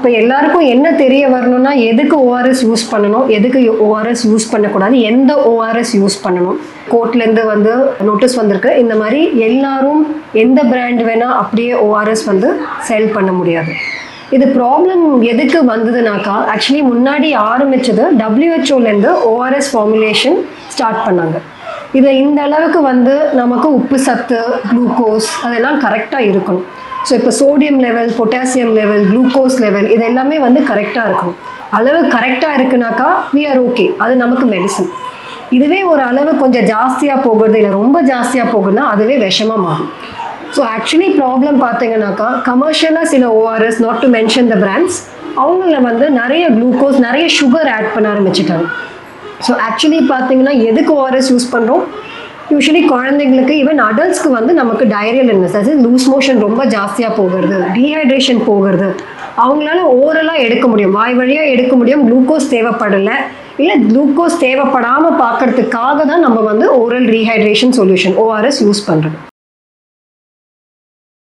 இப்போ எல்லாருக்கும் என்ன தெரிய வரணும்னா எதுக்கு ஓஆர்எஸ் யூஸ் பண்ணணும்? எதுக்கு ஓஆர்எஸ் யூஸ் பண்ணக்கூடாது? எந்த ஓஆர்எஸ் யூஸ் பண்ணணும்? கோர்ட்லேருந்து வந்து நோட்டீஸ் வந்திருக்கு. இந்த மாதிரி எல்லாரும் எந்த பிராண்ட் வேணால் அப்படியே ஓஆர்எஸ் வந்து செல் பண்ண முடியாது. இது ப்ராப்ளம் எதுக்கு வந்ததுனாக்கா ஆக்சுவலி முன்னாடி ஆரம்பித்தது டபிள்யூஹெச்ஓலேருந்து ஓஆர்எஸ் ஃபார்முலேஷன் ஸ்டார்ட் பண்ணாங்க. இதை இந்த அளவுக்கு வந்து நமக்கு உப்பு சத்து குளுக்கோஸ் அதெல்லாம் கரெக்டாக இருக்கணும். ஸோ இப்போ sodium level potassium level glucose level இது எல்லாமே வந்து கரெக்டாக இருக்கும் அளவு கரெக்டாக இருக்குனாக்கா வி ஆர் ஓகே அது நமக்கு மெடிசன் இதுவே ஒரு அளவு கொஞ்சம் ஜாஸ்தியாக போகிறது இல்லை ரொம்ப ஜாஸ்தியாக போகுதுன்னா அதுவே விஷமாக மாறும். ஸோ ஆக்சுவலி ப்ராப்ளம் பார்த்தீங்கன்னாக்கா கமர்ஷியலாக சில ORS not to mention the brands அவங்கள வந்து நிறைய குளுக்கோஸ் நிறைய சுகர் ஆட் பண்ண ஆரம்பிச்சிட்டாங்க. ஸோ ஆக்சுவலி பார்த்தீங்கன்னா எதுக்கு ஓஆர்எஸ் யூஸ் பண்ணுறோம் யூஸ்வலி குழந்தைங்களுக்கு ஈவன் அடல்ட்ஸ்க்கு வந்து நமக்கு டயரியல் இல்னஸ் அதாவது லூஸ் மோஷன் ரொம்ப ஜாஸ்தியாக போகிறது டீஹைட்ரேஷன் போகிறது. அவங்களால ஓரலாக எடுக்க முடியும். வாய் வழியாக எடுக்க முடியும். குளுக்கோஸ் தேவைப்படலை. இல்லை குளுக்கோஸ் தேவைப்படாமல் பார்க்கறதுக்காக தான் நம்ம வந்து oral rehydration solution ORS use பண்ணுறோம்